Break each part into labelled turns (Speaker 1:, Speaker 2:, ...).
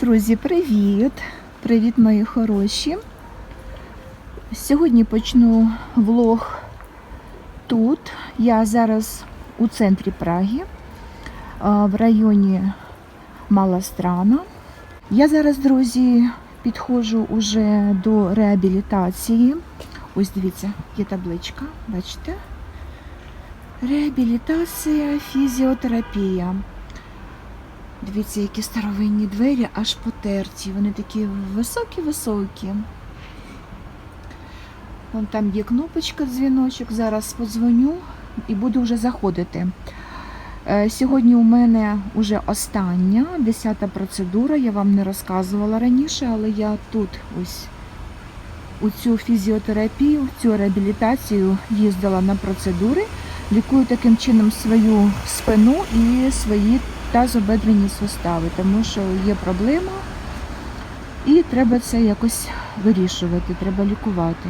Speaker 1: Друзі, привіт! Привіт, мої хороші. Сьогодні почну влог тут. Я зараз у центрі Праги, в районі Малострана. Я зараз, друзі, підходжу уже до реабілітації. Ось дивіться, є табличка, бачите? Реабілітація, фізіотерапія. Дивіться, які старовинні двері аж потерті. Вони такі високі-високі. Вон там є кнопочка, дзвіночок. Зараз подзвоню і буду вже заходити. Е, Сьогодні у мене вже остання, десята процедура. Я вам не розказувала раніше, але я тут ось у цю фізіотерапію, в цю реабілітацію їздила на процедури. Лікую таким чином свою спину і свої тазобедрені сустави, тому що є проблема і треба це якось вирішувати, треба лікувати.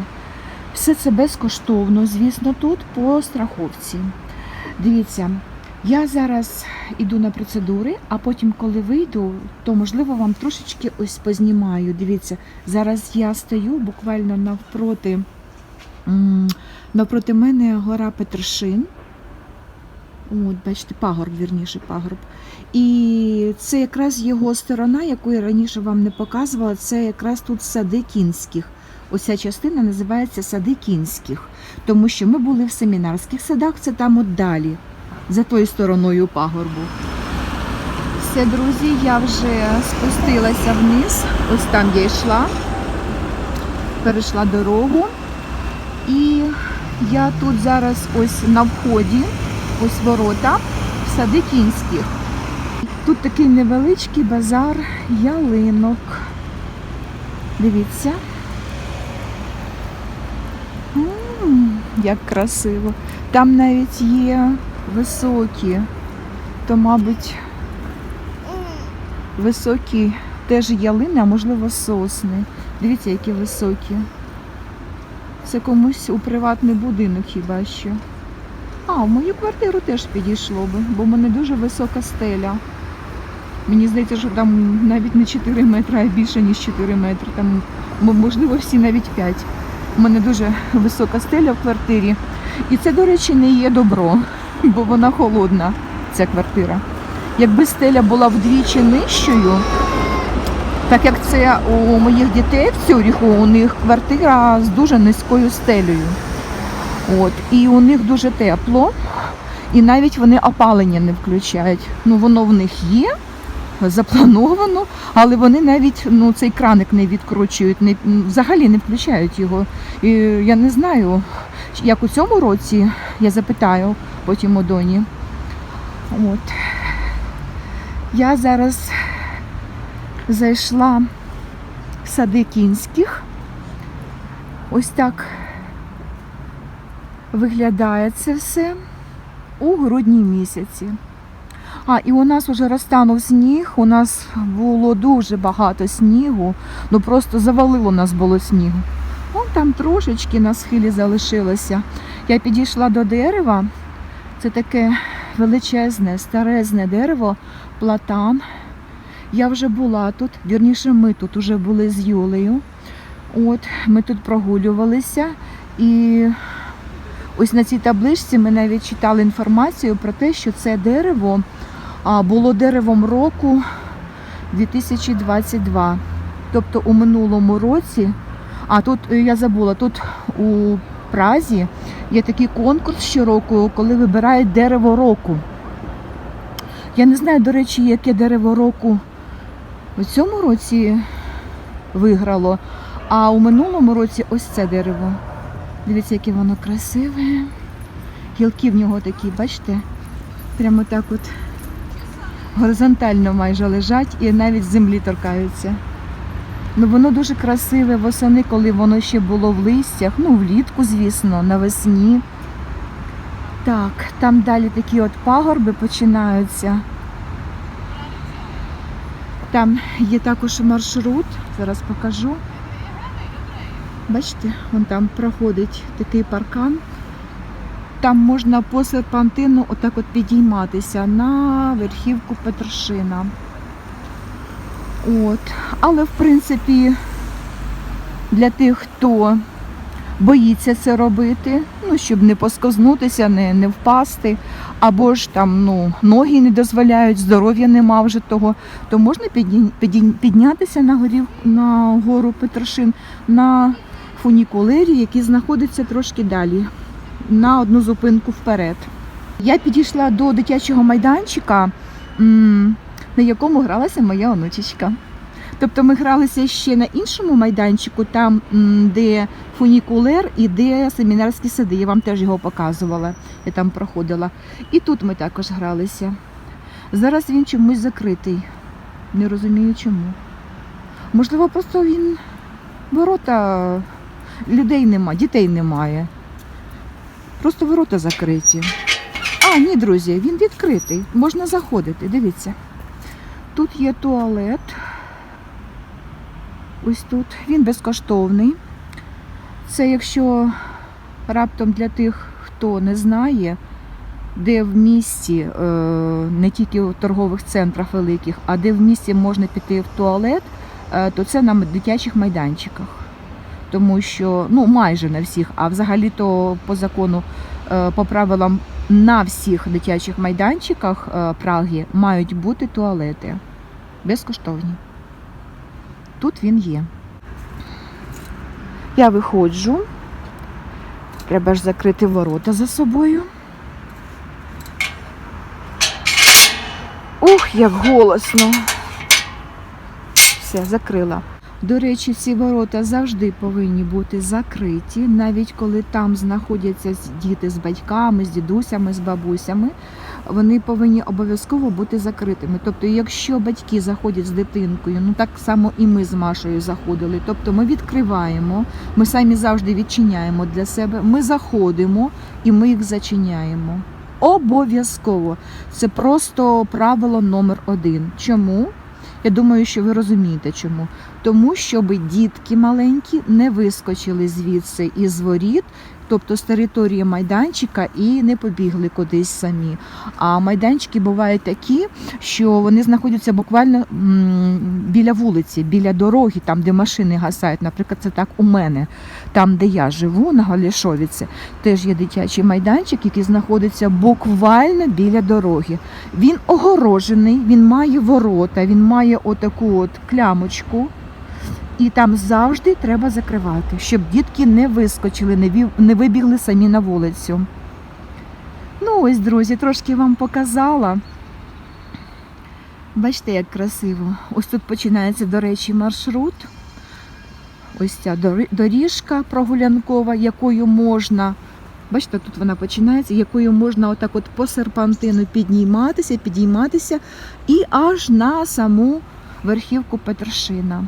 Speaker 1: Все це безкоштовно, звісно, тут по страховці. Дивіться, я зараз іду на процедури, а потім, коли вийду, то можливо вам трошечки ось познімаю. Дивіться, зараз я стою буквально навпроти, навпроти мене гора Петршин. От, бачите, пагорб, вірніше, пагорб. І це якраз його сторона, яку я раніше вам не показувала, це якраз тут сади кінських. Оця частина називається сади кінських, тому що ми були в семінарських садах, це там от далі, за тою стороною пагорбу. Все, друзі, я вже спустилася вниз, ось там я йшла, перейшла дорогу. І я тут зараз ось на вході, ось ворота в сади кінських. Тут такий невеличкий базар ялинок. Дивіться. М, Як красиво. Там навіть є високі, то, мабуть, високі теж ялини, а можливо сосни. Дивіться, які високі. Це комусь у приватний будинок хіба що. А, в мою квартиру теж підійшло би, бо в мене дуже висока стеля. Мені здається, що там навіть не 4 метри, а більше, ніж 4 метри. Там, можливо, всі навіть 5. У мене дуже висока стеля в квартирі. І це, до речі, не є добро, бо вона холодна, ця квартира. Якби стеля була вдвічі нижчою, так як це у моїх дітей в Цюріху, у них квартира з дуже низькою стелею. От, і у них дуже тепло, і навіть вони опалення не включають. Ну, воно в них є, заплановано, але вони навіть ну, цей краник не відкручують, не, взагалі не включають його. І я не знаю, як у цьому році, я запитаю потім у доні. От. Я зараз зайшла в сади кінських. Ось так виглядає це все у грудні місяці. А, і у нас вже розтанув сніг, у нас було дуже багато снігу, ну просто завалило нас було снігу. Вон там трошечки на схилі залишилося. Я підійшла до дерева, це таке величезне, старезне дерево, платан. Я вже була тут, вірніше, ми тут вже були з Юлею. От, ми тут прогулювалися і ось на цій табличці ми навіть читали інформацію про те, що це дерево було деревом року 2022. Тобто у минулому році, а тут е, я забула, тут у Празі є такий конкурс щороку, коли вибирають дерево року. Я не знаю, до речі, яке дерево року в цьому році виграло, а у минулому році ось це дерево. Дивіться, яке воно красиве. Гілки в нього такі, бачите? Прямо так от горизонтально майже лежать і навіть землі торкаються. Ну воно дуже красиве восени, коли воно ще було в листях, ну влітку, звісно, навесні. Так, там далі такі от пагорби починаються. Там є також маршрут, зараз покажу. Бачите, вон там проходить такий паркан. Там можна по серпантину отак от підійматися на верхівку Петршина. От. Але в принципі для тих, хто боїться це робити, ну, щоб не посковзнутися, не, не впасти, або ж там ну, ноги не дозволяють, здоров'я нема вже того, то можна піднятися на, горів, на гору Петрушин на фунікулері, який знаходиться трошки далі, на одну зупинку вперед. Я підійшла до дитячого майданчика, на якому гралася моя онучечка. Тобто ми гралися ще на іншому майданчику, там, де фунікулер і де семінарські сади. Я вам теж його показувала. Я там проходила. І тут ми також гралися. Зараз він чомусь закритий. Не розумію чому. Можливо, просто він ворота людей нема, дітей немає. Просто ворота закриті. А, ні, друзі, він відкритий. Можна заходити. Дивіться. Тут є туалет. Ось тут. Він безкоштовний. Це якщо раптом для тих, хто не знає, де в місті, е, не тільки в торгових центрах великих, а де в місті можна піти в туалет, е, то це на дитячих майданчиках. Тому що ну майже на всіх, а взагалі-то по закону, е, по правилам на всіх дитячих майданчиках е, Праги мають бути туалети безкоштовні. Тут він є. Я виходжу. Треба ж закрити ворота за собою. Ух, як голосно. Все, закрила. До речі, ці ворота завжди повинні бути закриті, навіть коли там знаходяться діти з батьками, з дідусями, з бабусями. Вони повинні обов'язково бути закритими. Тобто, якщо батьки заходять з дитинкою, ну так само і ми з Машею заходили. Тобто ми відкриваємо, ми самі завжди відчиняємо для себе, ми заходимо і ми їх зачиняємо. Обов'язково. Це просто правило номер один. Чому? Я думаю, що ви розумієте чому. Тому, щоб дітки маленькі не вискочили звідси із воріт, тобто з території майданчика, і не побігли кудись самі. А майданчики бувають такі, що вони знаходяться буквально біля вулиці, біля дороги, там, де машини гасають. Наприклад, це так у мене, там, де я живу, на Галішовіці, теж є дитячий майданчик, який знаходиться буквально біля дороги. Він огорожений, він має ворота, він має отаку от клямочку. І там завжди треба закривати, щоб дітки не вискочили, не вибігли самі на вулицю. Ну ось, друзі, трошки вам показала. Бачите, як красиво. Ось тут починається, до речі, маршрут. Ось ця доріжка прогулянкова, якою можна. Бачите, тут вона починається, якою можна отак от по серпантину підніматися, підійматися і аж на саму верхівку Петршина.